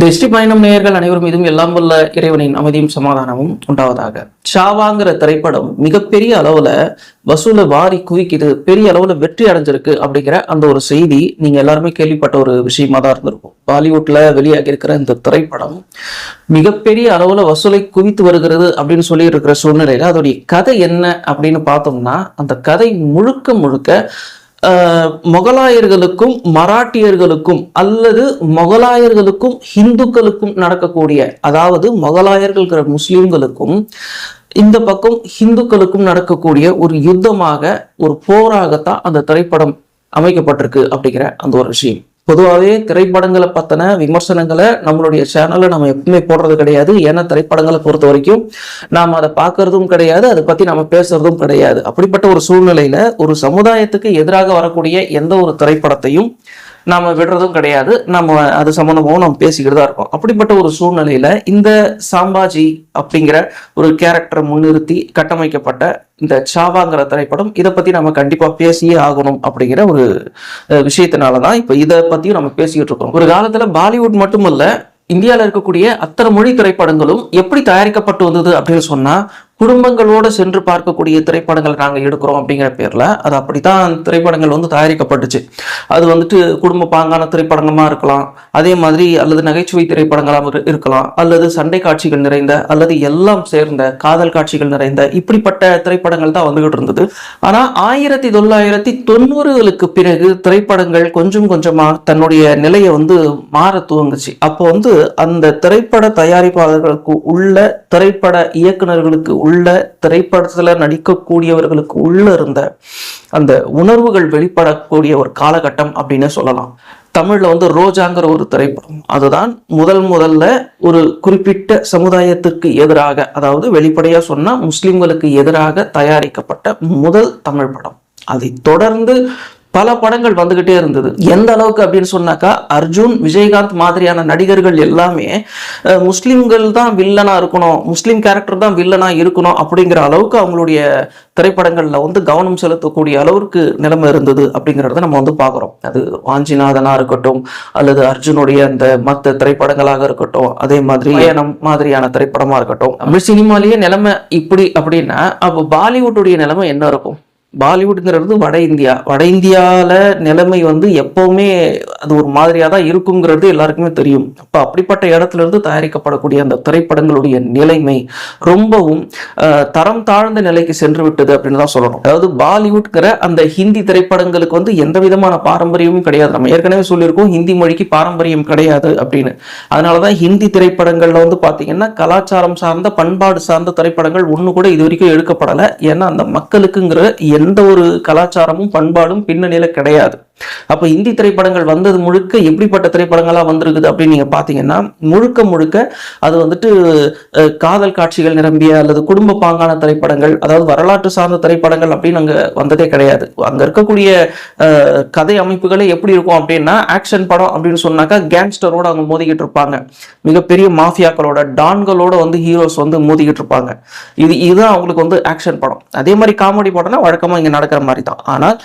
திருஷ்டி பயணம் நேயர்கள் அனைவரும் மீதும் எல்லாம் வல்ல இறைவனின் அமைதியும் சமாதானமும் உண்டாவதாக. ஷாவாங்கிற திரைப்படம் மிகப்பெரிய அளவுல வசூலை வாரி குவிக்குது பெரிய அளவுல வெற்றி அடைஞ்சிருக்கு அப்படிங்கிற அந்த ஒரு செய்தி நீங்க எல்லாருமே கேள்விப்பட்ட ஒரு விஷயமா தான் இருந்திருக்கும். பாலிவுட்ல வெளியாகி இருக்கிற இந்த திரைப்படம் மிகப்பெரிய அளவுல வசூலை குவித்து வருகிறது அப்படின்னு சொல்லி இருக்கிற சூழ்நிலையில அதோடைய கதை என்ன அப்படின்னு பார்த்தோம்னா அந்த கதை முழுக்க முழுக்க மொகலாயர்களுக்கும் மராட்டியர்களுக்கும் அல்லது மொகலாயர்களுக்கும் ஹிந்துக்களுக்கும் நடக்கக்கூடிய அதாவது மொகலாயர்கள் முஸ்லீம்களுக்கும் இந்த பக்கம் ஹிந்துக்களுக்கும் நடக்கக்கூடிய ஒரு யுத்தமாக ஒரு போராகத்தான் அந்த திரைப்படம் அமைக்கப்பட்டிருக்கு அப்படிங்கிற அந்த ஒரு விஷயம். பொதுவாகவே திரைப்படங்களை பற்றின விமர்சனங்களை நம்மளுடைய சேனலில் நம்ம எப்பவுமே போடுறது கிடையாது. ஏன்னா திரைப்படங்களை பொறுத்த வரைக்கும் நாம் அதை பார்க்கறதும் கிடையாது அதை பற்றி நம்ம பேசுறதும் கிடையாது. அப்படிப்பட்ட ஒரு சூழ்நிலையில ஒரு சமுதாயத்துக்கு எதிராக வரக்கூடிய எந்த ஒரு திரைப்படத்தையும் நாம் விடுறதும் கிடையாது. நம்ம அது சம்மந்தமாகவும் நம்ம பேசிக்கிட்டு தான் இருக்கோம். அப்படிப்பட்ட ஒரு சூழ்நிலையில இந்த சாம்பாஜி அப்படிங்கிற ஒரு கேரக்டரை முன்னிறுத்தி கட்டமைக்கப்பட்ட இந்த சாவாங்கிற திரைப்படம் இதை பத்தி நம்ம கண்டிப்பா பேசியே ஆகணும் அப்படிங்கிற ஒரு விஷயத்தினால தான் இப்போ இதை பத்தியும் நம்ம பேசிக்கிட்டு இருக்கோம். ஒரு காலத்துல பாலிவுட் மட்டுமல்ல இந்தியாவில் இருக்கக்கூடிய அத்தனை மொழி திரைப்படங்களும் எப்படி தயாரிக்கப்பட்டு வந்தது அப்படின்னு சொன்னா குடும்பங்களோடு சென்று பார்க்கக்கூடிய திரைப்படங்கள் நாங்கள் எடுக்கிறோம் அப்படிங்கிற பேரில் அது அப்படித்தான் திரைப்படங்கள் வந்து தயாரிக்கப்பட்டுச்சு. அது வந்துட்டு குடும்ப பாங்கான திரைப்படங்களாக இருக்கலாம் அதே மாதிரி அல்லது நகைச்சுவை திரைப்படங்களாக இரு- இருக்கலாம் அல்லது சண்டை காட்சிகள் நிறைந்த அல்லது எல்லாம் சேர்ந்த காதல் காட்சிகள் நிறைந்த இப்படிப்பட்ட திரைப்படங்கள் தான் வந்துகிட்டு இருந்தது. ஆனால் ஆயிரத்தி தொள்ளாயிரத்தி தொண்ணூறுகளுக்கு பிறகு திரைப்படங்கள் கொஞ்சம் கொஞ்சமாக தன்னுடைய நிலையை வந்து மாற துவங்குச்சு. அப்போ வந்து அந்த திரைப்பட தயாரிப்பாளர்களுக்கு உள்ள திரைப்பட இயக்குனர்களுக்கு உள்ள திரைப்படத்தில் நடிக்கக்கூடியவர்களுக்கு உள்ள இருந்த அந்த உணர்வுகள் வெளிப்படக்கூடிய ஒரு காலகட்டம் அப்படின்னு சொல்லலாம். தமிழில் வந்து ரோஜாங்கிற ஒரு திரைப்படம். அதுதான் முதல் முதல்ல ஒரு குறிப்பிட்ட சமுதாயத்திற்கு எதிராக அதாவது வெளிப்படையாக சொன்னால் முஸ்லீம்களுக்கு எதிராக தயாரிக்கப்பட்ட முதல் தமிழ் படம். அதை தொடர்ந்து பல படங்கள் வந்துகிட்டே இருந்தது. எந்த அளவுக்கு அப்படின்னு சொன்னாக்கா அர்ஜுன் விஜயகாந்த் மாதிரியான நடிகர்கள் எல்லாமே முஸ்லீம்கள் தான் வில்லனா இருக்கணும் முஸ்லீம் கேரக்டர் தான் வில்லனா இருக்கணும் அப்படிங்கிற அளவுக்கு அவங்களுடைய திரைப்படங்களில் வந்து கவனம் செலுத்தக்கூடிய அளவுக்கு நிலைமை இருந்தது அப்படிங்கிறத நம்ம வந்து பார்க்குறோம். அது வாஞ்சிநாதனா இருக்கட்டும் அல்லது அர்ஜுனுடைய அந்த மற்ற திரைப்படங்களாக இருக்கட்டும் அதே மாதிரி பயணம் மாதிரியான திரைப்படமா இருக்கட்டும். தமிழ் சினிமாலேயே நிலைமை இப்படி அப்படின்னா அப்போ பாலிவுட்டுடைய நிலைமை என்ன இருக்கும்? பாலிவுட்ங்கிறது வட இந்தியா. வட இந்தியால நிலைமை வந்து எப்பவுமே அது ஒரு மாதிரியாக தான் இருக்குங்கிறது எல்லாருக்குமே தெரியும். அப்ப அப்படிப்பட்ட இடத்துல இருந்து தயாரிக்கப்படக்கூடிய அந்த திரைப்படங்களுடைய நிலைமை ரொம்பவும் தரம் தாழ்ந்த நிலைக்கு சென்று விட்டது அப்படின்னு தான் சொல்லணும். அதாவது பாலிவுட்ங்கிற அந்த ஹிந்தி திரைப்படங்களுக்கு வந்து எந்த விதமான பாரம்பரியமும் கிடையாது. நம்ம ஏற்கனவே சொல்லியிருக்கோம் ஹிந்தி மொழிக்கு பாரம்பரியம் கிடையாது அப்படின்னு. அதனாலதான் ஹிந்தி திரைப்படங்கள்ல வந்து பார்த்தீங்கன்னா கலாச்சாரம் சார்ந்த பண்பாடு சார்ந்த திரைப்படங்கள் ஒண்ணு கூட இது வரைக்கும் எடுக்கப்படலை. ஏன்னா அந்த மக்களுக்குங்கிற எந்த ஒரு கலாச்சாரமும் பண்பாடும் பின்னணியில் கிடையாது. அப்போ இந்தி திரைப்படங்கள் வந்தது முழுக்க எப்படிப்பட்ட திரைப்படங்களாக வந்திருக்குது அப்படின்னு நீங்க பார்த்தீங்கன்னா முழுக்க முழுக்க அது வந்துட்டு காதல் காட்சிகள் நிரம்பிய அல்லது குடும்ப பாங்கான திரைப்படங்கள் அதாவது வரலாற்று சார்ந்த திரைப்படங்கள் அப்படின்னு அங்கே வந்ததே கிடையாது. அங்கே இருக்கக்கூடிய கதை அமைப்புகளே எப்படி இருக்கும் அப்படின்னா ஆக்ஷன் படம் அப்படின்னு சொன்னாக்கா கேங்ஸ்டரோட அவங்க மோதிக்கிட்டு இருப்பாங்க. மிகப்பெரிய மாஃபியாக்களோட டான்களோட வந்து ஹீரோஸ் வந்து மோதிக்கிட்டு இருப்பாங்க. இது இதுதான் அவங்களுக்கு வந்து ஆக்ஷன் படம். அதே மாதிரி காமெடி படம்னா வழக்கமாக இங்கே நடக்கிற மாதிரி தான். ஆனால்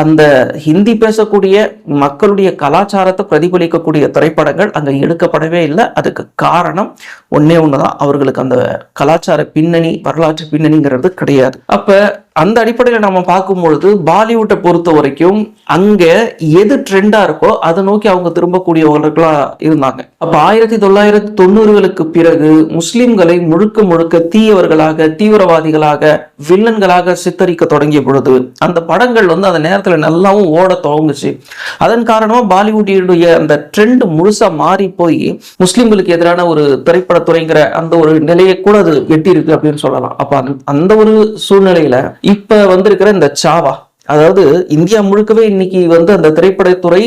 அந்த ஹிந்தி பேசக்கூடிய மக்களுடைய கலாச்சாரத்தை பிரதிபலிக்கக்கூடிய திரைப்படங்கள் அங்கே எடுக்கப்படவே இல்லை. அதுக்கு காரணம் ஒன்னே ஒன்று தான் அவர்களுக்கு அந்த கலாச்சார பின்னணி வரலாற்று பின்னணிங்கிறது கிடையாது. அப்போ அந்த அடிப்படையில் நம்ம பார்க்கும் பொழுது பாலிவுட்டை பொறுத்த வரைக்கும் அங்கே எது ட்ரெண்டாக இருக்கோ அதை நோக்கி அவங்க திரும்பக்கூடியவர்களா இருந்தாங்க. அப்போ ஆயிரத்தி தொள்ளாயிரத்தி தொண்ணூறுகளுக்கு பிறகு முஸ்லிம்களை முழுக்க முழுக்க தீயவர்களாக தீவிரவாதிகளாக வில்லன்களாக சித்தரிக்க தொடங்கிய பொழுது அந்த படங்கள் வந்து அந்த நேரத்தில் நல்லாவும் ஓட துவங்குச்சு. அதன் காரணமாக பாலிவுட்டினுடைய அந்த ட்ரெண்ட் முழுசாக மாறி போய் முஸ்லிம்களுக்கு எதிரான ஒரு திரைப்படத்துறைங்கிற அந்த ஒரு நிலையை கூட அது எட்டியிருக்கு அப்படின்னு சொல்லலாம். அப்போ அந்த- அந்த ஒரு சூழ்நிலையில இப்ப வந்திருக்கிற இந்த சாவா அதாவது இந்தியா முழுக்கவே இன்னைக்கு வந்து அந்த திரைப்படத்துறை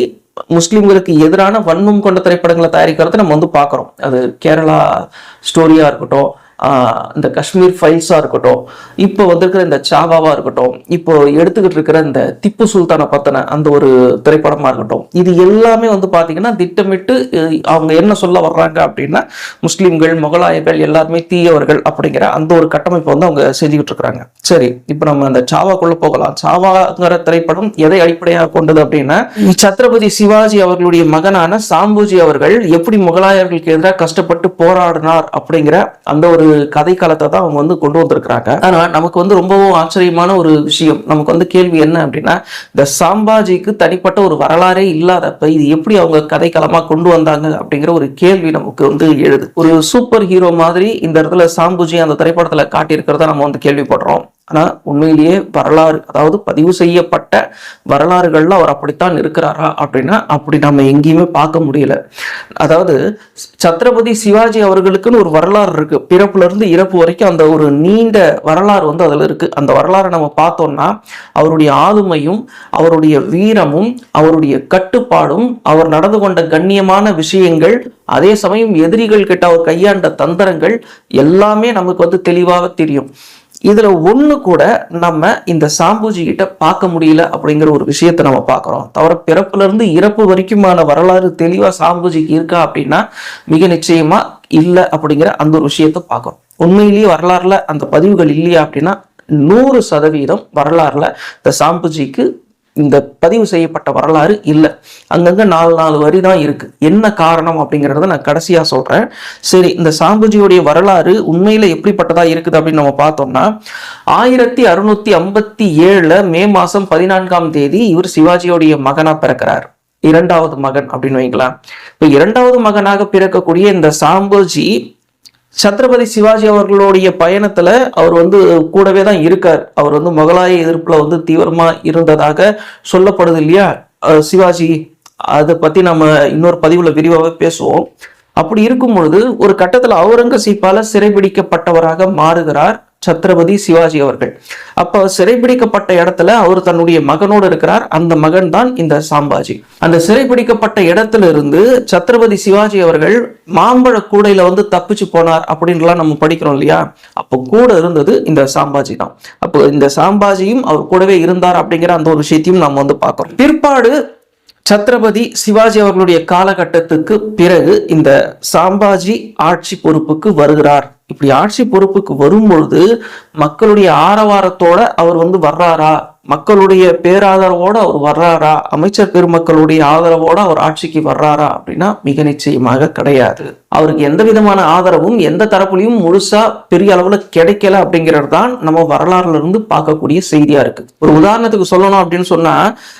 முஸ்லீம்களுக்கு எதிரான வன்மம் கொண்ட திரைப்படங்களை தயாரிக்கிறத நம்ம வந்து பார்க்குறோம். அது கேரளா ஸ்டோரியா இருக்கட்டும் இந்த காஷ்மீர் ஃபைல்ஸாக இருக்கட்டும் இப்போ வந்திருக்கிற இந்த சாவாவா இருக்கட்டும் இப்போ எடுத்துக்கிட்டு இருக்கிற இந்த திப்பு சுல்தானை பத்தின அந்த ஒரு திரைப்படமா இருக்கட்டும் இது எல்லாமே வந்து பாத்தீங்கன்னா திட்டமிட்டு அவங்க என்ன சொல்ல வர்றாங்க அப்படின்னா முஸ்லீம்கள் முகலாயர்கள் எல்லாருமே தீயவர்கள் அப்படிங்கிற அந்த ஒரு கட்டமைப்பை வந்து அவங்க செஞ்சுக்கிட்டு இருக்கிறாங்க. சரி இப்போ நம்ம அந்த சாவாக்குள்ள போகலாம். சாவாங்கிற திரைப்படம் எதை அடிப்படையாக கொண்டது அப்படின்னா சத்ரபதி சிவாஜி அவர்களுடைய மகனான சாம்புஜி அவர்கள் எப்படி முகலாயர்களுக்கு எதிராக கஷ்டப்பட்டு போராடினார் அப்படிங்கிற அந்த ஒரு கதை காலத்தை தான் அவங்க வந்து கொண்டு வந்திருக்கிறாங்க. ஆனால் நமக்கு வந்து ரொம்பவும் ஆச்சரியமான ஒரு விஷயம். நமக்கு வந்து கேள்வி என்ன அப்படின்னா இந்த சாம்பாஜிக்கு தனிப்பட்ட ஒரு வரலாறே இல்லாதப்ப இது எப்படி அவங்க கதைக்களமா கொண்டு வந்தாங்க அப்படிங்கிற ஒரு கேள்வி நமக்கு வந்து எழுது. ஒரு சூப்பர் ஹீரோ மாதிரி இந்த இடத்துல சாம்புஜி அந்த திரைப்படத்தில் காட்டியிருக்கிறத நம்ம வந்து கேள்விப்படுறோம். ஆனால் உண்மையிலேயே வரலாறு அதாவது பதிவு செய்யப்பட்ட வரலாறுகளில் அவர் அப்படித்தான் இருக்கிறாரா அப்படின்னா அப்படி நம்ம எங்கேயுமே பார்க்க முடியல. அதாவது சத்ரபதி சிவாஜி அவர்களுக்குன்னு ஒரு வரலாறு இருக்கு. பிறப்புலேருந்து இறப்பு வரைக்கும் அந்த ஒரு நீண்ட வரலாறு வந்து அதில் இருக்கு. அந்த வரலாறை நம்ம பார்த்தோம்னா அவருடைய ஆளுமையும் அவருடைய வீரமும் அவருடைய கட்டுப்பாடும் அவர் நடந்து கொண்ட கண்ணியமான விஷயங்கள் அதே சமயம் எதிரிகள் கிட்ட அவர் கையாண்ட தந்திரங்கள் எல்லாமே நமக்கு வந்து தெளிவாக தெரியும். இதில் ஒன்று கூட நம்ம இந்த சாம்பூஜி கிட்ட பார்க்க முடியல அப்படிங்கிற ஒரு விஷயத்தை நம்ம பார்க்குறோம். தவிர பிறப்புலேருந்து இறப்பு வரைக்குமான வரலாறு தெளிவாக சாம்பூஜிக்கு இருக்கா அப்படின்னா மிக நிச்சயமாக இல்லை அப்படிங்கிற அந்த ஒரு விஷயத்தை பார்க்குறோம். உண்மையிலேயே வரலாறுல அந்த பதிவுகள் இல்லையா அப்படின்னா நூறு சதவீதம் வரலாறுல இந்த சாம்புஜிக்கு இந்த பதிவு செய்யப்பட்ட வரலாறு இல்லை. அங்கங்கே நாலு நாலு வரி தான் இருக்கு. என்ன காரணம் அப்படிங்கிறத நான் கடைசியாக சொல்கிறேன் சரி இந்த சாம்புஜியுடைய வரலாறு உண்மையில் எப்படிப்பட்டதாக இருக்குது அப்படின்னு நம்ம பார்த்தோம்னா ஆயிரத்தி அறுநூத்தி ஐம்பத்தி ஏழுல மே மாதம் பதினான்காம் தேதி இவர் சிவாஜியோடைய மகனாக பிறக்கிறார். இரண்டாவது மகன் அப்படின்னு வைங்களேன். இப்போ இரண்டாவது மகனாக பிறக்கக்கூடிய இந்த சாம்புஜி சத்ரபதி சிவாஜி அவர்களுடைய பயணத்தில் அவர் வந்து கூடவே தான் இருக்கார். அவர் வந்து முகலாய எதிர்ப்பில் வந்து தீவிரமாக இருந்ததாக சொல்லப்படுது இல்லையா? சிவாஜி அதை பற்றி நம்ம இன்னொரு பதிவில் விரிவாக பேசுவோம். அப்படி இருக்கும் பொழுது ஒரு கட்டத்தில் அவுரங்கசீப்பால் சிறைபிடிக்கப்பட்டவராக மாறுகிறார். சத்ரபதி சிவாஜி அவர்கள். அப்போ சிறைபிடிக்கப்பட்ட இடத்துல அவர் தன்னுடைய மகனோடு இருக்கிறார். அந்த மகன் தான் இந்த சாம்பாஜி. அந்த சிறைபிடிக்கப்பட்ட இடத்துல இருந்து சத்ரபதி சிவாஜி அவர்கள் மாம்பழ கூடையில வந்து தப்பிச்சு போனார் அப்படின்லாம் நம்ம படிக்கிறோம் இல்லையா? அப்போ கூட இருந்தது இந்த சாம்பாஜி தான். அப்போ இந்த சாம்பாஜியும் அவர் கூடவே இருந்தார் அப்படிங்கிற அந்த ஒரு விஷயத்தையும் நம்ம வந்து பார்க்கிறோம். பிற்பாடு சத்ரபதி சிவாஜி அவர்களுடைய காலகட்டத்துக்கு பிறகு இந்த சாம்பாஜி ஆட்சி பொறுப்புக்கு வருகிறார். இப்படி ஆட்சி பொறுப்புக்கு வரும்பொழுது மக்களுடைய ஆரவாரத்தோட அவர் வந்து வர்றாரா? மக்களுடைய பேராதரவோடு அவர் வர்றாரா? அமைச்சர் பெருமக்களுடைய ஆதரவோடு அவர் ஆட்சிக்கு வர்றாரா அப்படின்னா மிக நிச்சயமாக கிடையாது. அவருக்கு எந்த விதமான ஆதரவும் எந்த தரப்புலையும் முழுசா பெரிய அளவுல கிடைக்கல அப்படிங்கிறது தான் நம்ம வரலாறுல இருந்து பார்க்கக்கூடிய செய்தியா இருக்கு. ஒரு உதாரணத்துக்கு சொல்லணும் அப்படின்னு சொன்னா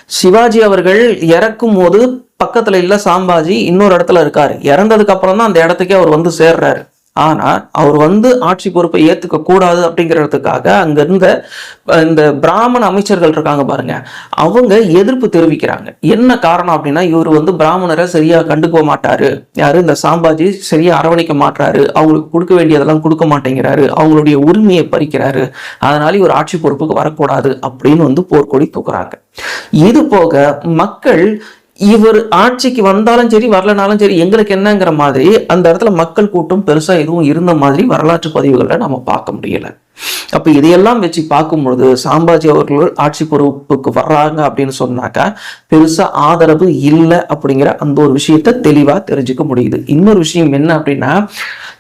சிவாஜி அவர்கள் இறக்கும் போது பக்கத்துல இல்ல சாம்பாஜி இன்னொரு இடத்துல இருக்காரு. இறந்ததுக்கு அப்புறம் தான் அந்த இடத்துக்கே அவர் வந்து சேர்றாரு. ஆனால் அவர் வந்து ஆட்சி பொறுப்பை ஏற்றுக்க கூடாது அப்படிங்கிறதுக்காக அங்க இருந்த இந்த பிராமண அமைச்சர்கள் இருக்காங்க பாருங்க அவங்க எதிர்ப்பு தெரிவிக்கிறாங்க. என்ன காரணம் அப்படின்னா இவர் வந்து பிராமணரை சரியா கண்டுக்க மாட்டாரு. யாரு? இந்த சாம்பாஜி சரியா அரவணைக்க மாட்டாரு அவங்களுக்கு கொடுக்க வேண்டியதெல்லாம் கொடுக்க மாட்டேங்கிறாரு. அவங்களுடைய உரிமையை பறிக்கிறாரு. அதனால இவர் ஆட்சி பொறுப்புக்கு வரக்கூடாது அப்படின்னு வந்து போர்க்கொடி தூக்குறாங்க. இது போக மக்கள் இவர் ஆட்சிக்கு வந்தாலும் சரி வரலனாலும் சரி எங்களுக்கு என்னங்கிற மாதிரி அந்த இடத்துல மக்கள் கூட்டம் பெருசாக எதுவும் இருந்த மாதிரி வரலாற்று பதிவுகளை நம்ம பார்க்க முடியலை. அப்ப இதையெல்லாம் வச்சு பார்க்கும்பொழுது சாம்பாஜி அவர்கள் ஆட்சி பொறுப்புக்கு வர்றாங்க அப்படின்னு சொன்னாக்கா பெருசா ஆதரவு இல்லை அப்படிங்கிற அந்த ஒரு விஷயத்த தெளிவா தெரிஞ்சுக்க முடியுது. இன்னொரு விஷயம் என்ன அப்படின்னா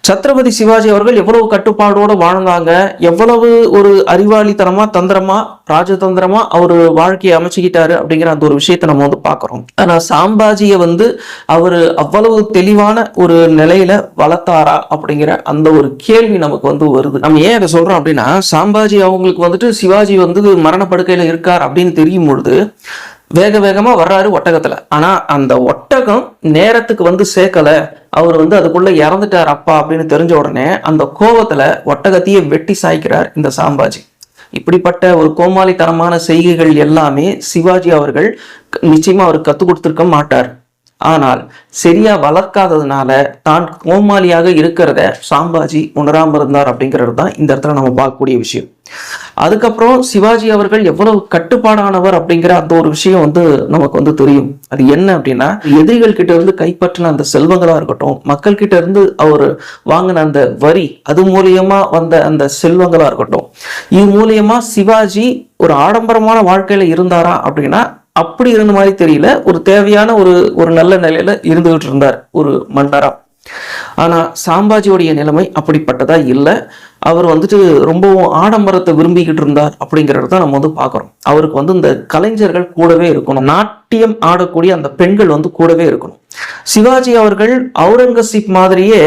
சத்ரபதி சிவாஜி அவர்கள் எவ்வளவு கட்டுப்பாடோடு வாழ்ந்தாங்க எவ்வளவு ஒரு அறிவாளித்தனமா தந்திரமா ராஜதந்திரமா அவர் வாழ்க்கையை அமைச்சுக்கிட்டாரு அப்படிங்கிற அந்த ஒரு விஷயத்தை நம்ம வந்து பார்க்குறோம். ஆனால் சாம்பாஜியை வந்து அவர் அவ்வளவு தெளிவான ஒரு நிலையில வளர்த்தாரா அப்படிங்கிற அந்த ஒரு கேள்வி நமக்கு வந்து வருது. நம்ம ஏன் அதை சொல்றோம் அப்படின்னா சாம்பாஜி அவங்களுக்கு வந்துட்டு சிவாஜி வந்து மரணப்படுக்கையில இருக்கார் அப்படின்னு தெரியும் பொழுது வேக வேகமாக வர்றாரு ஒட்டகத்தில். ஆனால் அந்த ஒட்டகம் நேரத்துக்கு வந்து சேர்க்கலை. அவர் வந்து அதுக்குள்ளே இறந்துட்டார் அப்பா அப்படின்னு தெரிஞ்ச உடனே அந்த கோபத்தில் ஒட்டகத்தையே வெட்டி சாய்க்கிறார் இந்த சாம்பாஜி. இப்படிப்பட்ட ஒரு கோமாளித்தனமான செய்கைகள் எல்லாமே சிவாஜி அவர்கள் நிச்சயமாக அவர் கற்றுக் கொடுத்துருக்க மாட்டார். ஆனால் சரியா வளர்க்காததுனால தான் கோமாளியாக இருக்கிறத சாம்பாஜி உணராம இருந்தார் அப்படிங்கிறது தான் இந்த இடத்துல நம்ம பார்க்கக்கூடிய விஷயம். அதுக்கப்புறம் சிவாஜி அவர்கள் எவ்வளவு கட்டுப்பாடானவர் அப்படிங்கிற அந்த ஒரு விஷயம் வந்து நமக்கு வந்து தெரியும். அது என்ன அப்படின்னா எதிரிகள் கிட்ட இருந்து கைப்பற்றின அந்த செல்வங்களா இருக்கட்டும் மக்கள் கிட்ட இருந்து அவர் வாங்கின அந்த வரி அது மூலியமா வந்த அந்த செல்வங்களா இருக்கட்டும் இது மூலியமா சிவாஜி ஒரு ஆடம்பரமான வாழ்க்கையில இருந்தாரா அப்படின்னா அப்படி இருந்த மாதிரி தெரியல. ஒரு தேவையான ஒரு ஒரு நல்ல நிலையில இருந்துகிட்டு இருந்தார் ஒரு மன்னரா. ஆனா சாம்பாஜியோடைய நிலைமை அப்படிப்பட்டதா இல்லை. அவர் வந்துட்டு ரொம்பவும் ஆடம்பரத்தை விரும்பிக்கிட்டு இருந்தார் அப்படிங்கிறத தான் நம்ம வந்து பார்க்குறோம். அவருக்கு வந்து இந்த கலைஞர்கள் கூடவே இருக்கணும். நாட்டியம் ஆடக்கூடிய அந்த பெண்கள் வந்து கூடவே இருக்கணும். சிவாஜி அவர்கள் அவுரங்கசீப் மாதிரியே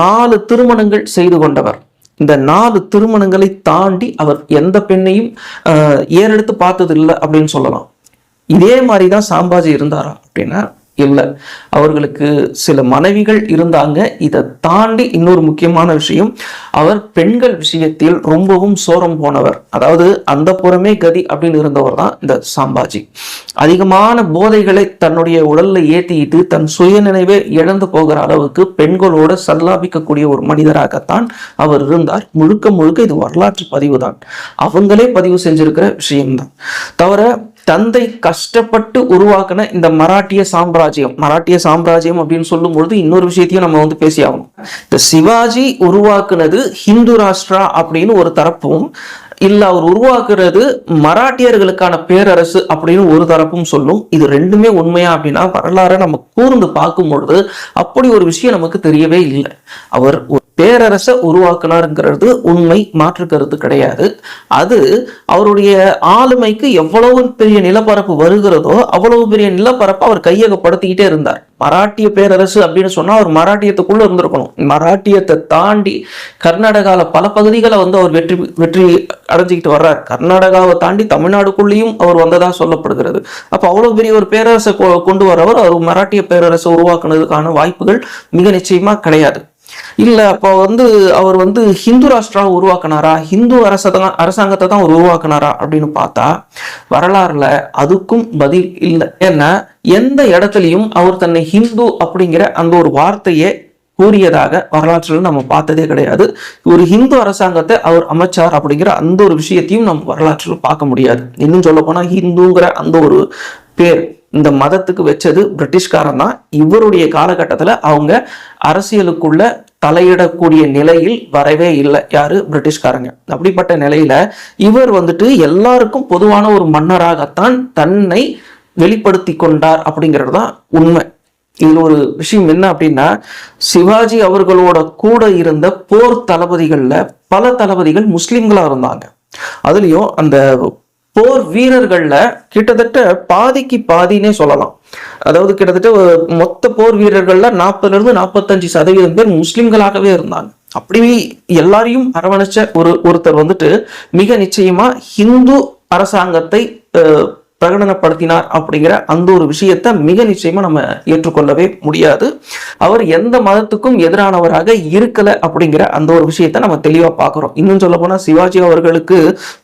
நாலு திருமணங்கள் செய்து கொண்டவர். இந்த நாலு திருமணங்களை தாண்டி அவர் எந்த பெண்ணையும் ஏறெடுத்து பார்த்தது இல்லை அப்படின்னு சொல்லலாம். இதே மாதிரி தான் சாம்பாஜி இருந்தாரா அப்படின்னா இல்லை. அவர்களுக்கு சில மனைவிகள் இருந்தாங்க. இதை தாண்டி இன்னொரு முக்கியமான விஷயம் அவர் பெண்கள் விஷயத்தில் ரொம்பவும் சோரம் போனவர். அதாவது அந்த புறமே கதி அப்படின்னு இருந்தவர் தான் இந்த சாம்பாஜி. அதிகமான போதைகளை தன்னுடைய உடல்ல ஏற்றிட்டு தன் சுயநினைவை இழந்து போகிற அளவுக்கு பெண்களோட சல்லாபிக்கக்கூடிய ஒரு மனிதராகத்தான் அவர் இருந்தார். முழுக்க முழுக்க இது வரலாற்று பதிவு தான் அவங்களே பதிவு செஞ்சிருக்கிற விஷயம்தான். தவிர தந்தை கஷ்டப்பட்டு உருவாக்கின இந்த மராட்டிய சாம்ராஜ்யம். மராட்டிய சாம்ராஜ்யம் அப்படின்னு சொல்லும் பொழுது இன்னொரு விஷயத்தையும் நம்ம வந்து பேசி ஆகணும் இந்த சிவாஜி உருவாக்குனது ஹிந்து ராஷ்டிரா அப்படின்னு ஒரு தரப்பும் இல்ல அவர் உருவாக்குறது மராட்டியர்களுக்கான பேரரசு அப்படின்னு ஒரு தரப்பும் சொல்லும். இது ரெண்டுமே உண்மையா அப்படின்னா வரலாறை நம்ம கூர்ந்து பார்க்கும் பொழுது அப்படி ஒரு விஷயம் நமக்கு தெரியவே இல்லை. அவர் ஒரு பேரரசை உருவாக்கினாருங்கிறது உண்மை மாற்றுக்கிறது கிடையாது. அது அவருடைய ஆளுமைக்கு எவ்வளவு பெரிய நிலப்பரப்பு வருகிறதோ அவ்வளவு பெரிய நிலப்பரப்பை அவர் கையகப்படுத்திக்கிட்டே இருந்தார். மராட்டிய பேரரசு அப்படின்னு சொன்னா அவர் மராட்டியத்துக்குள்ள இருந்திருக்கணும். மராட்டியத்தை தாண்டி கர்நாடகாவில் பல பகுதிகளை வந்து அவர் வெற்றி வெற்றி அடைஞ்சிக்கிட்டு வர்றார். கர்நாடகாவை தாண்டி தமிழ்நாடுக்குள்ளேயும் அவர் வந்ததாக சொல்லப்படுகிறது. அப்போ அவ்வளவு பெரிய ஒரு பேரரசை கொ- கொண்டு வரவர் அவர் மராட்டிய பேரரசை உருவாக்குனதுக்கான வாய்ப்புகள் மிக நிச்சயமாக கிடையாது. இல்ல அப்போ வந்து அவர் வந்து ஹிந்து ராஷ்டிரா உருவாக்குனாரா? ஹிந்து அரசதான் அரசாங்கத்தை தான் அவர் உருவாக்குனாரா அப்படின்னு பார்த்தா வரலாறுல அதுக்கும் பதில் இல்லை. ஏன்னா எந்த இடத்துலையும் அவர் தன்னை ஹிந்து அப்படிங்கிற அந்த ஒரு வார்த்தையை கூறியதாக வரலாற்றில் நம்ம பார்த்ததே கிடையாது. ஒரு ஹிந்து அரசாங்கத்தை அவர் அமைச்சார் அப்படிங்கிற அந்த ஒரு விஷயத்தையும் நம்ம வரலாற்றில் பார்க்க முடியாது. இன்னும் சொல்ல போனால் ஹிந்துங்கிற அந்த ஒரு பேர் இந்த மதத்துக்கு வச்சது பிரிட்டிஷ்காரன் தான். இவருடைய காலகட்டத்துல அவங்க அரசியலுக்குள்ள தலையிடக்கூடிய நிலையில் வரவே இல்லை. யாரு? பிரிட்டிஷ்காரங்க. அப்படிப்பட்ட நிலையில இவர் வந்துட்டு எல்லாருக்கும் பொதுவான ஒரு மன்னராகத்தான் தன்னை வெளிப்படுத்தி கொண்டார் அப்படிங்கிறது தான் உண்மை. இதில் ஒரு விஷயம் என்ன அப்படின்னா சிவாஜி அவர்களோட கூட இருந்த போர் தளபதிகளில் பல தளபதிகள் முஸ்லீம்களாக இருந்தாங்க. அதுலேயும் அந்த போர் வீரர்கள்ல கிட்டத்தட்ட பாதிக்கு பாதினே சொல்லலாம். அதாவது கிட்டத்தட்ட மொத்த போர் வீரர்கள்ல நாற்பதுல இருந்து நாற்பத்தஞ்சு சதவீதம் பேர் முஸ்லிம்களாகவே இருந்தாங்க. அப்படி எல்லாரையும் அரவணைச்ச ஒரு ஒருத்தர் வந்துட்டு மிக நிச்சயமா ஹிந்து அரசாங்கத்தை பிரகடனப்படுத்தினார் அப்படிங்கிற அந்த ஒரு விஷயத்தை மிக நிச்சயமா நம்ம ஏற்றுக்கொள்ளவே முடியாது. அவர் எந்த மதத்துக்கும் எதிரானவராக இருக்கல அப்படிங்கிற அந்த ஒரு விஷயத்த நம்ம தெளிவா பார்க்கிறோம். இன்னும் சொல்ல போனா சிவாஜி அவர்களுக்கு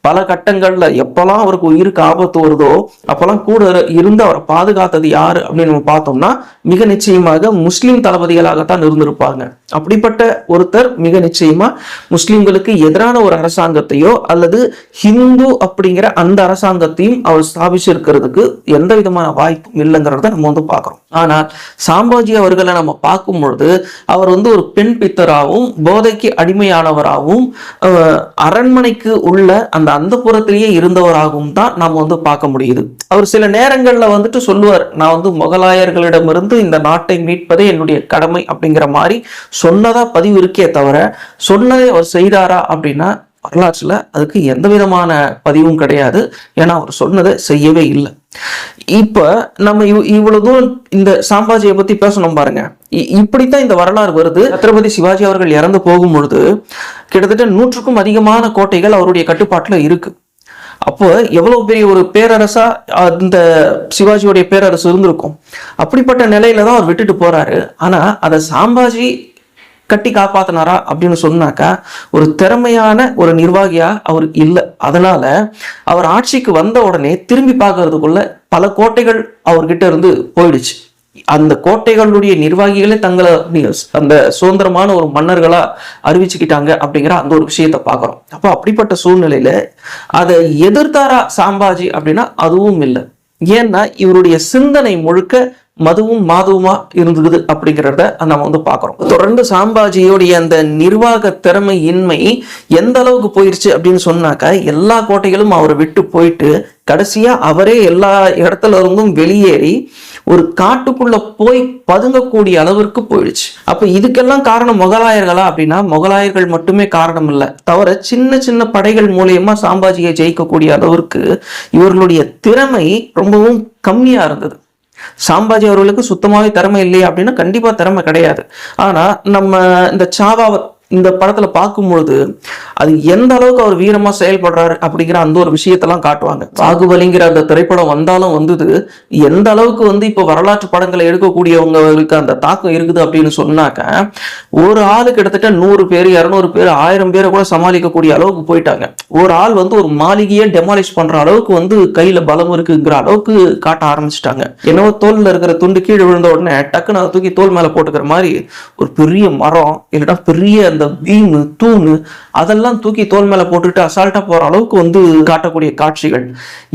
பல கட்டங்கள்ல எப்பெல்லாம் அவருக்கு உயிருக்கு ஆபத்து வருதோ அப்பெல்லாம் கூட இருந்து அவரை பாதுகாத்தது யாரு அப்படின்னு நம்ம பார்த்தோம்னா மிக நிச்சயமாக முஸ்லிம் தளபதிகளாகத்தான் இருந்திருப்பாங்க. அப்படிப்பட்ட ஒருத்தர் மிக நிச்சயமா முஸ்லிம்களுக்கு எதிரான ஒரு அரசாங்கத்தையோ அல்லது ஹிந்து அப்படிங்கிற அந்த அரசாங்கத்தையும் அவர் ஸ்தாபிச்சிருக்கிறதுக்கு எந்த விதமான வாய்ப்பும் இல்லைங்கிறத நம்ம வந்து பார்க்குறோம். ஆனால் சாம்பாஜி அவர்களை நம்ம பார்க்கும் பொழுது அவர் வந்து ஒரு பெண் பித்தராகவும் போதைக்கு அடிமையானவராகவும் அரண்மனைக்கு உள்ள அந்த அந்தப்புறத்திலேயே இருந்தவராகவும் தான் நாம் வந்து பார்க்க முடியுது. அவர் சில நேரங்களில் வந்துட்டு சொல்லுவார் நான் வந்து முகலாயர்களிடமிருந்து இந்த நாட்டை மீட்பதே என்னுடைய கடமை அப்படிங்கிற மாதிரி சொன்னதா பதிவு இருக்கே தவிர சொன்னதை அவர் செய்தாரா அப்படின்னா வரலாற்றுல அதுக்கு எந்த விதமான பதிவும் கிடையாது. ஏன்னா அவர் சொன்னதை செய்யவே இல்லை. இப்ப நம்ம இவ்- இவ்வளவு தூரம் இந்த சாம்பாஜியை பத்தி பேசணும் பாருங்க. இ- இப்படித்தான் இந்த வரலாறு வருது. சத்ரபதி சிவாஜி அவர்கள் இறந்து போகும் பொழுது கிட்டத்தட்ட நூற்றுக்கும் அதிகமான கோட்டைகள் அவருடைய கட்டுப்பாட்டுல இருக்கு. அப்போ எவ்வளவு பெரிய ஒரு பேரரசா அந்த சிவாஜியுடைய பேரரசு இருந்திருக்கும். அப்படிப்பட்ட நிலையில தான் அவர் விட்டுட்டு போறாரு. ஆனா அதை சாம்பாஜி கட்டி காப்பாத்தினாரா அப்படின்னு சொன்னாக்கா ஒரு திறமையான ஒரு நிர்வாகியா அவர் இல்லை. அதனால அவர் ஆட்சிக்கு வந்த உடனே திரும்பி பார்க்கறதுக்குள்ள பல கோட்டைகள் அவர்கிட்ட இருந்து போயிடுச்சு. அந்த கோட்டைகளுடைய நிர்வாகிகளே தங்களை அந்த சுதந்திரமான ஒரு மன்னர்களா அறிவிச்சுக்கிட்டாங்க அப்படிங்கிற அந்த ஒரு விஷயத்தை பார்க்குறோம். அப்போ அப்படிப்பட்ட சூழ்நிலையில அதை எதிர்த்தாரா சாம்பாஜி அப்படின்னா அதுவும் இல்லை. ஏன்னா இவருடைய சிந்தனை முழுக்க மதுவும் மாதுவுமா இருந்தது அப்படிங்கிறத நம்ம வந்து பார்க்குறோம். தொடர்ந்து சாம்பாஜியோடைய அந்த நிர்வாக திறமை இன்மை எந்த அளவுக்கு போயிருச்சு அப்படின்னு சொன்னாக்கா எல்லா கோட்டைகளும் அவரை விட்டு போயிட்டு கடைசியாக அவரே எல்லா இடத்துல இருந்தும் வெளியேறி ஒரு காட்டுக்குள்ள போய் பதுங்கக்கூடிய அளவிற்கு போயிடுச்சு. அப்போ இதுக்கெல்லாம் காரணம் முகலாயர்களா அப்படின்னா முகலாயர்கள் மட்டுமே காரணம் இல்லை. தவிர சின்ன சின்ன படைகள் மூலயமா சாம்பாஜியை ஜெயிக்கக்கூடிய அளவிற்கு இவர்களுடைய திறமை ரொம்பவும் கம்மியாக இருந்தது. சாம்பாஜி அவர்களுக்கு சுத்தமாவே திறமை இல்லையா அப்படின்னா கண்டிப்பா திறமை கிடையாது. ஆனா நம்ம இந்த சாவாவை இந்த படத்துல பார்க்கும்பொழுது அது எந்த அளவுக்கு அவர் வீரமா செயல்படுறாரு அப்படிங்கிற அந்த ஒரு விஷயத்தெல்லாம் காட்டுவாங்க. பாகுபலிங்கிற அந்த திரைப்படம் வந்தாலும் வந்தது எந்த அளவுக்கு வந்து இப்போ வரலாற்று படங்களை எடுக்கக்கூடியவங்களுக்கு அந்த தாக்கம் இருக்குது அப்படின்னு சொன்னாக்க ஒரு ஆள் கிட்டத்தட்ட நூறு பேர் இரநூறு பேர் ஆயிரம் பேரை கூட சமாளிக்கக்கூடிய அளவுக்கு போயிட்டாங்க. ஒரு ஆள் வந்து ஒரு மாளிகையை டெமாலிஷ் பண்ற அளவுக்கு வந்து கையில பலம் இருக்குங்கிற அளவுக்கு காட்ட ஆரம்பிச்சிட்டாங்க. என்னவோ தோல்ல இருக்கிற துண்டு கீழே விழுந்த உடனே டக்குன்னு அதை தூக்கி தோல் மேல போட்டுக்கிற மாதிரி ஒரு பெரிய மரம் இல்லைன்னா பெரிய இந்த பீமு தூணு அதெல்லாம் தூக்கி தோல் மேல போட்டுட்டு அசால்ட்டா போற அளவுக்கு வந்து காட்டக்கூடிய காட்சிகள்.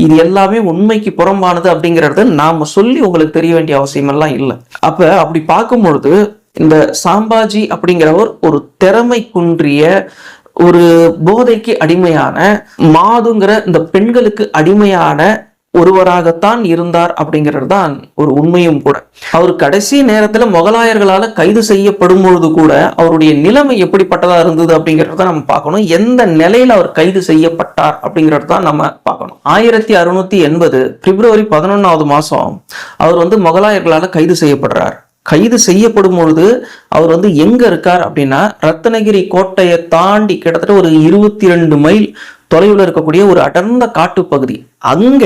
இது எல்லாமே உண்மைக்கு புறம்பானது அப்படிங்கறத நாம சொல்லி உங்களுக்கு தெரிய வேண்டிய அவசியம் எல்லாம் இல்லை. அப்ப அப்படி பார்க்கும் பொழுது இந்த சாம்பாஜி அப்படிங்கிறவர் ஒரு திறமை குன்றிய ஒரு போதைக்கு அடிமையான மாதுங்கிற இந்த பெண்களுக்கு அடிமையான ஒருவராகத்தான் இருந்தார் அப்படிங்கிறது தான் ஒரு உண்மையும் கூட. அவர் கடைசி நேரத்தில் முகலாயர்களால் கைது செய்யப்படும் பொழுது கூட அவருடைய நிலைமை எப்படிப்பட்டதா இருந்தது அப்படிங்கறத நம்ம பார்க்கணும். எந்த நிலையில அவர் கைது செய்யப்பட்டார் அப்படிங்கறது தான் நம்ம பார்க்கணும். ஆயிரத்தி அறுநூத்தி எண்பது பிப்ரவரி பதினொன்னாவது மாசம் அவர் வந்து முகலாயர்களால் கைது செய்யப்படுறார். கைது செய்யப்படும் பொழுது அவர் வந்து எங்க இருக்கார் அப்படின்னா ரத்னகிரி கோட்டையை தாண்டி கிட்டத்தட்ட ஒரு இருபத்தி ரெண்டு மைல் தொலைவில் இருக்கக்கூடிய ஒரு அடர்ந்த காட்டுப்பகுதி. அங்க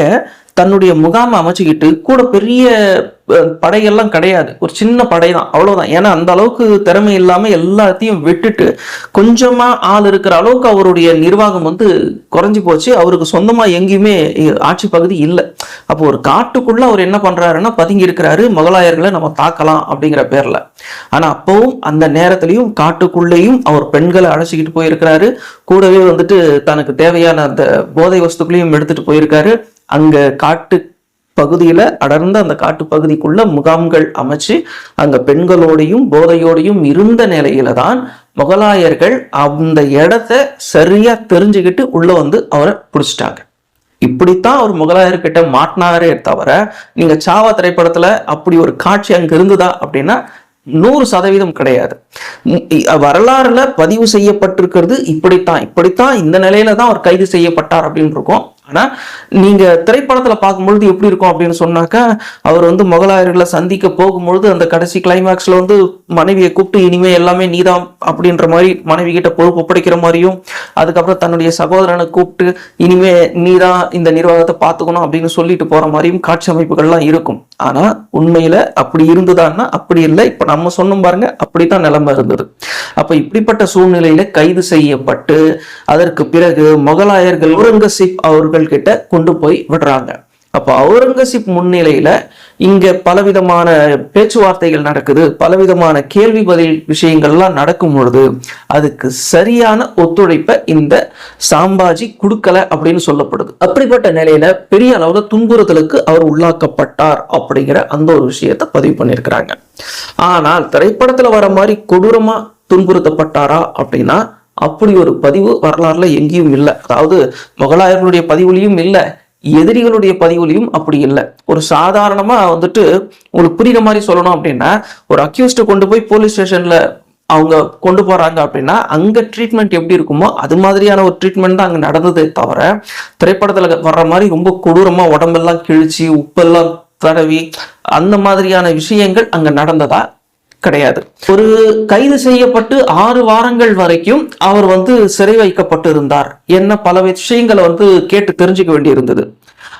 தன்னுடைய முகாமை அமைச்சுக்கிட்டு கூட பெரிய படையெல்லாம் கிடையாது. ஒரு சின்ன படை தான் அவ்வளவுதான். ஏன்னா அந்த அளவுக்கு திறமை இல்லாம எல்லாத்தையும் விட்டுட்டு கொஞ்சமா ஆள் இருக்கிற அளவுக்கு அவருடைய நிர்வாகம் வந்து குறைஞ்சி போச்சு. அவருக்கு சொந்தமா எங்கேயுமே ஆட்சி பகுதி இல்லை. அப்போ ஒரு காட்டுக்குள்ள அவர் என்ன பண்றாருன்னா பதுங்கி இருக்கிறாரு. முகலாயர்களை நம்ம தாக்கலாம் அப்படிங்கிற பேர்ல. ஆனா அப்பவும் அந்த நேரத்திலையும் காட்டுக்குள்ளேயும் அவர் பெண்களை அழைச்சிக்கிட்டு போயிருக்கிறாரு. கூடவே வந்துட்டு தனக்கு தேவையான அந்த போதை வஸ்துக்களையும் எடுத்துட்டு போயிருக்காரு. அங்க காட்டு பகுதியில அடர்ந்த அந்த காட்டு பகுதிக்குள்ள முகாம்கள் அமைச்சு அங்கே பெண்களோடையும் போதையோடையும் இருந்த நிலையில தான் முகலாயர்கள் அந்த இடத்த சரியா தெரிஞ்சுக்கிட்டு உள்ள வந்து அவரை பிடிச்சிட்டாங்க. இப்படித்தான் அவர் முகலாயர்கிட்ட மாட்டினாரே தவிர நீங்க சாவா திரைப்படத்துல அப்படி ஒரு காட்சி அங்க இருந்ததா அப்படின்னா நூறு சதவீதம் கிடையாது. வரலாறுல பதிவு செய்யப்பட்டிருக்கிறது இப்படித்தான். இப்படித்தான் இந்த நிலையில தான் அவர் கைது செய்யப்பட்டார் அப்படின்னு இருக்கும். ஆனால் நீங்க திரைப்படத்துல பார்க்கும்பொழுது எப்படி இருக்கும் அப்படின்னு சொன்னாக்கா அவர் வந்து முகலாயர்களை சந்திக்க போகும்பொழுது அந்த கடைசி கிளைமேக்ஸில் வந்து மனைவியை கூப்பிட்டு இனிமே எல்லாமே நீதான் அப்படின்ற மாதிரி மனைவி கிட்ட பொறுப்பு ஒப்படைக்கிற மாதிரியும் அதுக்கப்புறம் தன்னுடைய சகோதரனை கூப்பிட்டு இனிமே நீதான் இந்த நிர்வாகத்தை பார்த்துக்கணும் அப்படின்னு சொல்லிட்டு போற மாதிரியும் காட்சி அமைப்புகள்லாம் இருக்கும். ஆனா உண்மையில அப்படி இருந்ததான்னா அப்படி இல்லை. இப்ப நம்ம சொன்னோம் பாருங்க அப்படித்தான் நிலைமை இருந்தது. அப்ப இப்படிப்பட்ட சூழ்நிலையில கைது செய்யப்பட்டு அதற்கு பிறகு முகலாயர்கள் அவுரங்கசீப் அவர்கள் கிட்ட கொண்டு போய் விடுறாங்க. அப்போ அவுரங்கசீப் முன்னிலையில இங்க பலவிதமான பேச்சுவார்த்தைகள் நடக்குது பலவிதமான கேள்வி பதில் விஷயங்கள்லாம் நடக்கும் பொழுது அதுக்கு சரியான ஒத்துழைப்பை இந்த சாம்பாஜி கொடுக்கல அப்படின்னு சொல்லப்படுது. அப்படிப்பட்ட நிலையில பெரிய அளவுல துன்புறுத்தலுக்கு அவர் உள்ளாக்கப்பட்டார் அப்படிங்கிற அந்த ஒரு விஷயத்தை பதிவு பண்ணியிருக்கிறாங்க. ஆனால் திரைப்படத்துல வர மாதிரி கொடூரமா துன்புறுத்தப்பட்டாரா அப்படின்னா அப்படி ஒரு பதிவு வரலாறுல எங்கேயும் இல்லை. அதாவது முகலாயர்களுடைய பதிவுலையும் இல்லை. எதிரிகளுடைய பதிவுலையும் அப்படி இல்லை. ஒரு சாதாரணமா வந்துட்டு உங்களுக்கு புரியுற மாதிரி சொல்லணும் அப்படின்னா ஒரு அக்யூஸ்ட கொண்டு போய் போலீஸ் ஸ்டேஷன்ல அவங்க கொண்டு போறாங்க அப்படின்னா அங்க ட்ரீட்மெண்ட் எப்படி இருக்குமோ அது மாதிரியான ஒரு ட்ரீட்மெண்ட் தான் அங்க நடந்ததே தவிர திரைப்படத்துல வர்ற மாதிரி ரொம்ப கொடூரமா உடம்பெல்லாம் கிழிச்சு உப்பெல்லாம் தடவி அந்த மாதிரியான விஷயங்கள் அங்க நடந்ததா கிடையாது. ஒரு கைது செய்யப்பட்டு ஆறு வாரங்கள் வரைக்கும் அவர் வந்து சிறை வைக்கப்பட்டு இருந்தார் என்ன பல விஷயங்களை வந்து கேட்டு தெரிஞ்சுக்க வேண்டியிருந்தது.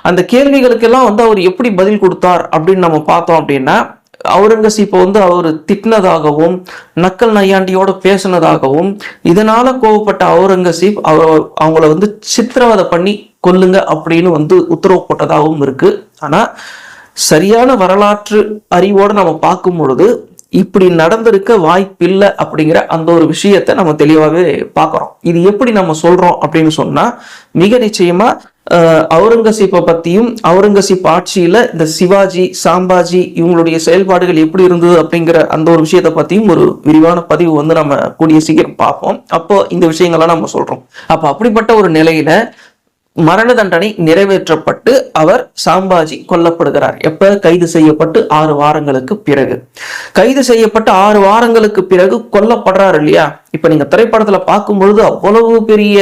அந்த கேள்விகளுக்கெல்லாம் வந்து அவர் எப்படி பதில் கொடுத்தார் அப்படின்னு நம்ம பார்த்தோம் அப்படின்னா அவுரங்கசீப்பை வந்து அவர் திட்டினதாகவும் நக்கல் நையாண்டியோட பேசினதாகவும் இதனால கோவப்பட்ட அவுரங்கசீப் அவர் அவங்கள வந்து சித்திரவதை பண்ணி கொல்லுங்க அப்படின்னு வந்து உத்தரவு போட்டதாகவும் இருக்கு. ஆனா சரியான வரலாற்று அறிவோடு நம்ம பார்க்கும் பொழுது இப்படி நடந்திருக்க வாய்ப்பில்லை அப்படிங்கிற அந்த ஒரு விஷயத்தை நம்ம தெளிவாகவே பார்க்குறோம். இது எப்படி நம்ம சொல்றோம் அப்படின்னு சொன்னா மிக நிச்சயமா அவுரங்கசீப்பை பற்றியும் அவுரங்கசீப் ஆட்சியில் இந்த சிவாஜி சாம்பாஜி இவங்களுடைய செயல்பாடுகள் எப்படி இருந்தது அப்படிங்கிற அந்த ஒரு விஷயத்தை பற்றியும் ஒரு விரிவான பதிவு வந்து நம்ம கூடிய சீக்கிரம் பார்ப்போம். அப்போ இந்த விஷயங்கள்லாம் நம்ம சொல்றோம். அப்போ அப்படிப்பட்ட ஒரு நிலையில மரண தண்டனை நிறைவேற்றப்பட்டு அவர் சாம்பாஜி கொல்லப்படுகிறார். எப்ப? கைது செய்யப்பட்டு ஆறு வாரங்களுக்கு பிறகு. கைது செய்யப்பட்டு ஆறு வாரங்களுக்கு பிறகு கொல்லப்படுறாரு இல்லையா? இப்ப நீங்க திரைப்படத்துல பார்க்கும் பொழுது அவ்வளவு பெரிய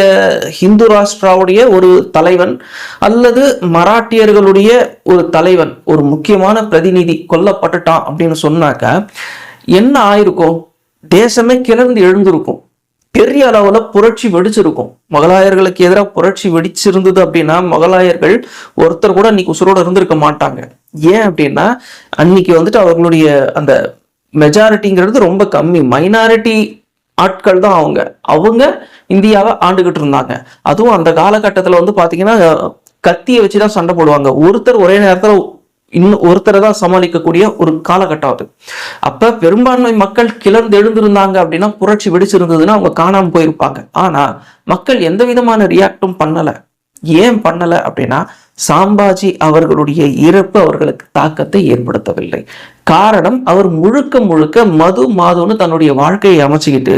ஹிந்து ராஷ்டிராவுடைய ஒரு தலைவன் அல்லது மராட்டியர்களுடைய ஒரு தலைவன் ஒரு முக்கியமான பிரதிநிதி கொல்லப்பட்டுட்டான் அப்படின்னு சொன்னாக்க என்ன ஆயிருக்கும்? தேசமே கிளர்ந்து எழுந்திருக்கும். பெரிய அளவுல புரட்சி வெடிச்சிருக்கும். மொகலாயர்களுக்கு எதிராக புரட்சி வெடிச்சிருந்தது அப்படின்னா மொகலாயர்கள் ஒருத்தர் கூட அன்னைக்கு உசுரோட இருந்திருக்க மாட்டாங்க. ஏன் அப்படின்னா அன்னைக்கு வந்துட்டு அவர்களுடைய அந்த மெஜாரிட்டிங்கிறது ரொம்ப கம்மி. மைனாரிட்டி ஆட்கள் தான் அவங்க. அவங்க இந்தியாவை ஆண்டுகிட்டு இருந்தாங்க. அதுவும் அந்த காலகட்டத்தில் வந்து பார்த்தீங்கன்னா கத்தியை வச்சு தான் சண்டை போடுவாங்க. ஒருத்தர் ஒரே நேரத்தில் இன்னும் ஒருத்தரை தான் சமாளிக்கக்கூடிய ஒரு காலகட்டம் அது. அப்ப பெரும்பான்மை மக்கள் கிளர்ந்து எழுந்திருந்தாங்க அப்படின்னா புரட்சி வெடிச்சிருந்ததுன்னா அவங்க காணாம போயிருப்பாங்க. ஆனா மக்கள் எந்த விதமான ரியாக்டும் பண்ணல. ஏன் பண்ணல அப்படின்னா சாம்பாஜி அவர்களுடைய இறப்பு அவர்களுக்கு தாக்கத்தை ஏற்படுத்தவில்லை. காரணம் அவர் முழுக்க முழுக்க மது மாதுன்னு தன்னுடைய வாழ்க்கையை அமைச்சுக்கிட்டு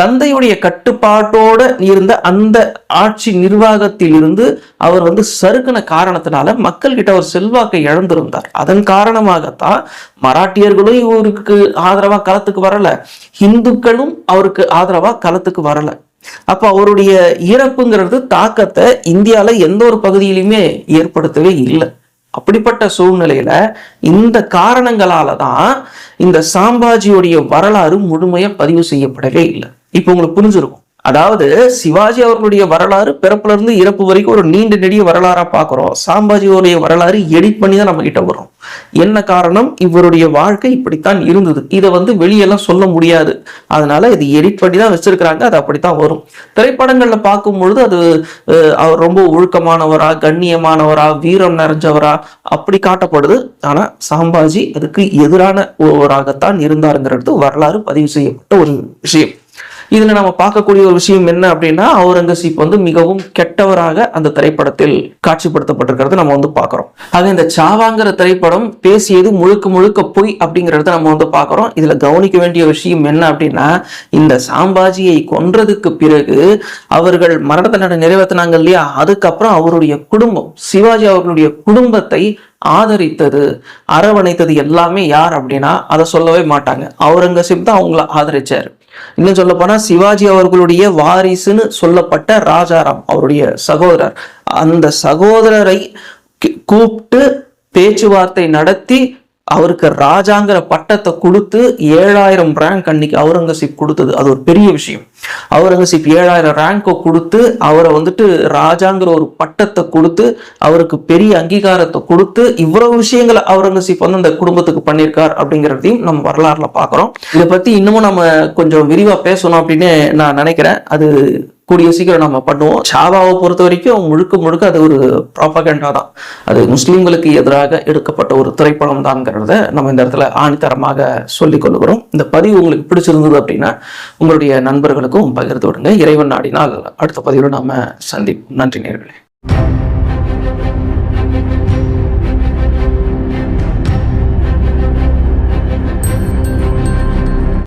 தந்தையுடைய கட்டுப்பாட்டோட இருந்த அந்த ஆட்சி நிர்வாகத்தில் இருந்து அவர் வந்து சறுக்கின காரணத்தினால மக்கள் கிட்ட அவர் செல்வாக்கை இழந்திருந்தார். அதன் காரணமாகத்தான் மராட்டியர்களும் இவருக்கு ஆதரவா களத்துக்கு வரல. இந்துக்களும் அவருக்கு ஆதரவா களத்துக்கு வரல. அப்ப அவருடைய இறப்புங்கிறது தாக்கத்தை இந்தியால எந்த ஒரு பகுதியிலுமே ஏற்படுத்தவே இல்லை. அப்படிப்பட்ட சூழ்நிலையில இந்த காரணங்களால தான் இந்த சாம்பாஜியுடைய வரலாறு முழுமையா பதிவு செய்யப்படவே இல்லை. இப்போ உங்களுக்கு புரிஞ்சிருக்கும். அதாவது சிவாஜி அவர்களுடைய வரலாறு பிறப்புல இருந்து இறப்பு வரைக்கும் ஒரு நீண்ட நெடிய வரலாறா சாம்பாஜி சாம்பாஜியோடைய வரலாறு எடிட் பண்ணி தான் நம்ம கிட்ட வரும். என்ன காரணம்? இவருடைய வாழ்க்கை இப்படித்தான் இருந்தது. இதை வந்து வெளியெல்லாம் சொல்ல முடியாது. அதனால இது எடிட் பண்ணி தான் வச்சிருக்கிறாங்க. அது அப்படித்தான் வரும். திரைப்படங்கள்ல பார்க்கும் பொழுது அது அவர் ரொம்ப ஒழுக்கமானவரா கண்ணியமானவரா வீரம் நிறைஞ்சவரா அப்படி காட்டப்படுது. ஆனா சாம்பாஜி அதுக்கு எதிரான ஒருவராகத்தான் இருந்தாருங்கிறது வரலாறு பதிவு செய்யப்பட்ட ஒரு விஷயம். இதில் நம்ம பார்க்கக்கூடிய ஒரு விஷயம் என்ன அப்படின்னா அவுரங்கசீப் வந்து மிகவும் கெட்டவராக அந்த திரைப்படத்தில் காட்சிப்படுத்தப்பட்டிருக்கிறது நம்ம வந்து பார்க்குறோம். ஆக இந்த சாவாங்கிற திரைப்படம் பேசியது முழுக்க முழுக்க பொய் அப்படிங்கிறத நம்ம வந்து பார்க்குறோம். இதில் கவனிக்க வேண்டிய விஷயம் என்ன அப்படின்னா இந்த சாம்பாஜியை கொன்றதுக்கு பிறகு அவர்கள் மரண தண்டனை நிறைவேற்றினாங்க இல்லையா? அதுக்கப்புறம் அவருடைய குடும்பம் சிவாஜி அவர்களுடைய குடும்பத்தை ஆதரித்தது அரவணைத்தது எல்லாமே யார் அப்படின்னா அதை சொல்லவே மாட்டாங்க. அவுரங்கசீப் தான் அவங்கள ஆதரிச்சாரு. இன்னும் சொல்ல போனா சிவாஜி அவர்களுடைய வாரிசுன்னு சொல்லப்பட்ட ராஜாராம் அவருடைய சகோதரர். அந்த சகோதரரை கூப்பிட்டு பேச்சுவார்த்தை நடத்தி அவருக்கு ராஜாங்கிற பட்டத்தை கொடுத்து ஏழாயிரம் ரேங்க் அன்னைக்கு அவுரங்கசீப் கொடுத்தது. அது ஒரு பெரிய விஷயம். அவுரங்கசீப் ஏழாயிரம் ரேங்கை கொடுத்து அவரை வந்துட்டு ராஜாங்கிற ஒரு பட்டத்தை கொடுத்து அவருக்கு பெரிய அங்கீகாரத்தை கொடுத்து இவ்வளவு விஷயங்களை அவுரங்கசீப் வந்து அந்த குடும்பத்துக்கு பண்ணியிருக்கார் அப்படிங்கிறதையும் நம்ம வரலாறுல பார்க்குறோம். இதை பத்தி இன்னமும் நம்ம கொஞ்சம் விரிவா பேசணும் அப்படின்னு நான் நினைக்கிறேன். அது கூடிய சீக்கிரம் நம்ம பண்ணுவோம். ஷாபாவை பொறுத்த வரைக்கும் முழுக்க முழுக்க அது ஒரு ப்ராப்பகண்டா தான். அது முஸ்லீம்களுக்கு எதிராக எடுக்கப்பட்ட ஒரு திரைப்படம் தான்ங்கிறத நம்ம இந்த இடத்துல ஆணித்தரமாக சொல்லிக் கொள்கிறோம். இந்த பதிவு உங்களுக்கு பிடிச்சிருந்தது அப்படின்னா உங்களுடைய நண்பர்களுக்கும் பகிர்ந்து விடுங்க. இறைவன் நாடினால் அடுத்த பதிவில் நாம சந்திப்போம். நன்றி நேர்களே.